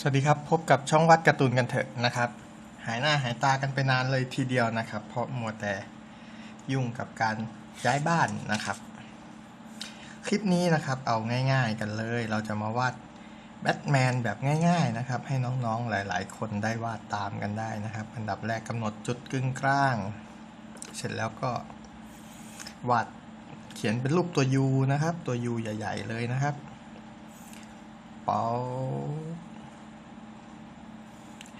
สวัสดีครับ พบกับช่องวัดการ์ตูนกันเถอะนะครับ หายหน้าหายตากันไปนานเลยทีเดียวนะครับ เพราะมัวแต่ยุ่งกับการย้ายบ้านนะครับ คลิปนี้นะครับเอาง่ายๆกันเลย เราจะมาวาดแบทแมนแบบง่ายๆนะครับ ให้น้องๆหลายๆ คนได้วาดตามกันได้นะครับ อันดับแรกกำหนดจุดกึ่งกลาง เสร็จแล้วก็วาดเขียนเป็นรูปตัว U นะครับ ตัว U ใหญ่ ๆ เลยนะครับเป๋า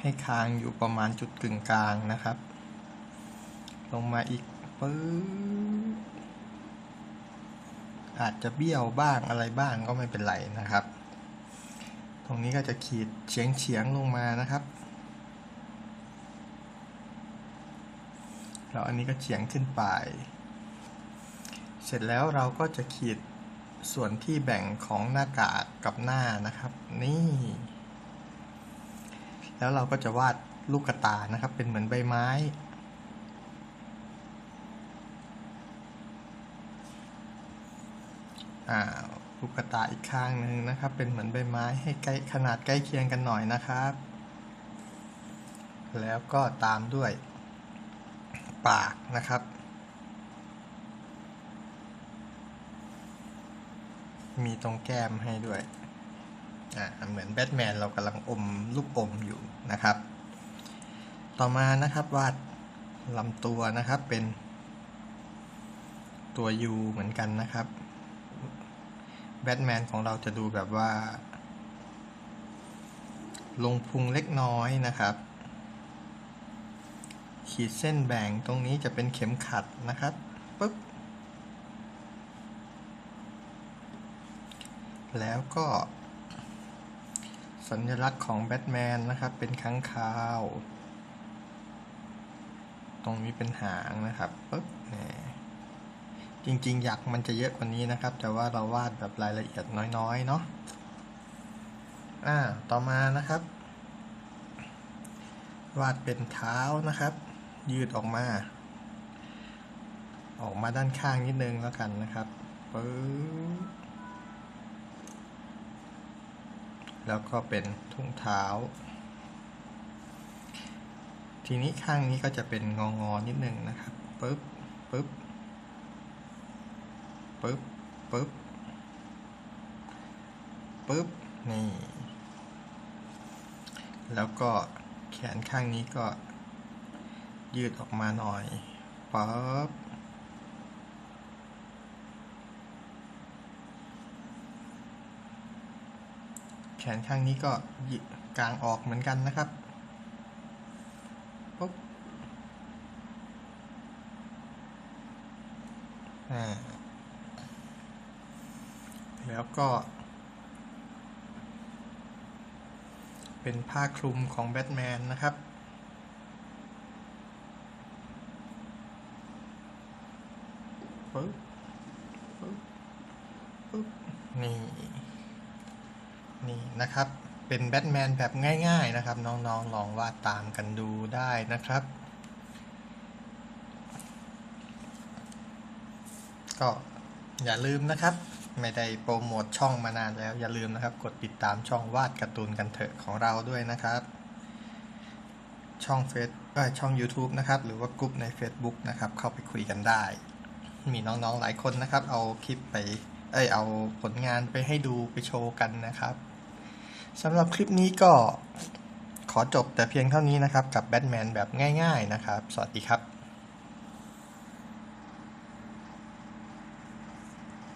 ให้คางอยู่ประมาณจุดกึ่งกลางนะครับ ลงมาอีกปื๊บอาจจะเบี้ยวบ้างอะไรบ้างก็ไม่เป็นไรนะครับ ตรงนี้ก็จะขีดเฉียงเฉียงๆลงมานะครับ แล้วอันนี้ก็เฉียงขึ้นไป เสร็จแล้วเราก็จะขีดส่วนที่แบ่งของหน้ากากกับหน้านะครับ นี่ แล้วเราก็จะวาดลูกกระตายนะครับ เป็นเหมือนใบไม้อ่าลูกกระตายอีกข้างหนึ่งนะครับ เป็นเหมือนใบไม้ให้ใกล้ขนาดใกล้เคียงกันหน่อยนะครับ แล้วก็ตามด้วยปากนะครับมีตรงแก้มให้ด้วย เหมือนแบทแมนเรากำลังอมลูกอมอยู่นะครับ ต่อมานะครับวาดลำตัวนะครับเป็นตัว U เหมือนกันนะครับแบทแมนของเราจะดูแบบว่า ลงพุงเล็กน้อยนะครับ ขีดเส้นแบ่งตรงนี้จะเป็นเข็มขัดนะครับปึ๊บแล้วก็ สัญลักษณ์ของแบทแมนนะครับ เป็นค้างคาว ตรงนี้เป็นหางนะครับปึ๊บนี่จริงๆ อยากมันจะเยอะกว่านี้นะครับ แต่ว่าเราวาดแบบรายละเอียดน้อยๆ เนาะอ่าต่อมานะครับ วาดเป็นเท้านะครับ ยืดออกมา ออกมาด้านข้างนิดนึงแล้วกันนะครับปึ๊บ แล้วก็เป็นทุ่งเท้า ทีนี้ข้างนี้ก็จะเป็นงองอนิดนึงนะครับปึ๊บปึ๊บปึ๊บปึ๊บปึ๊บนี่ แล้วก็แขนข้างนี้ก็ยืดออกมาหน่อยปึ๊บ ขนข้างนี้ก็กลางออกเหมือนกันนะครับปุ๊บแล้วก็ เป็นผ้าคลุมของแบทแมนนะครับปึ๊บปึ๊บปึ๊บนี่ นี่นะครับ เป็นแบทแมนแบบง่าย ๆนะครับ น้องๆลองวาดตามกันดูได้นะครับ ก็อย่าลืมนะครับ ไม่ได้โปรโมทช่องมานานแล้ว อย่าลืมนะครับ กดติดตามช่องวาดการ์ตูนกันเถอะของเราด้วยนะครับ ช่องเฟซช่อง YouTube นะครับ หรือว่ากลุ่มใน Facebook นะครับ เข้าไปคุยกันได้ มีน้องๆหลายคนนะครับ เอาคลิปไป เอ้ยเอาผลงานไปให้ดูไปโชว์กันนะครับสำหรับคลิปนี้ก็ขอจบแต่เพียงเท่านี้นะครับ กับแบทแมนแบบง่าย ๆนะครับ สวัสดีครับ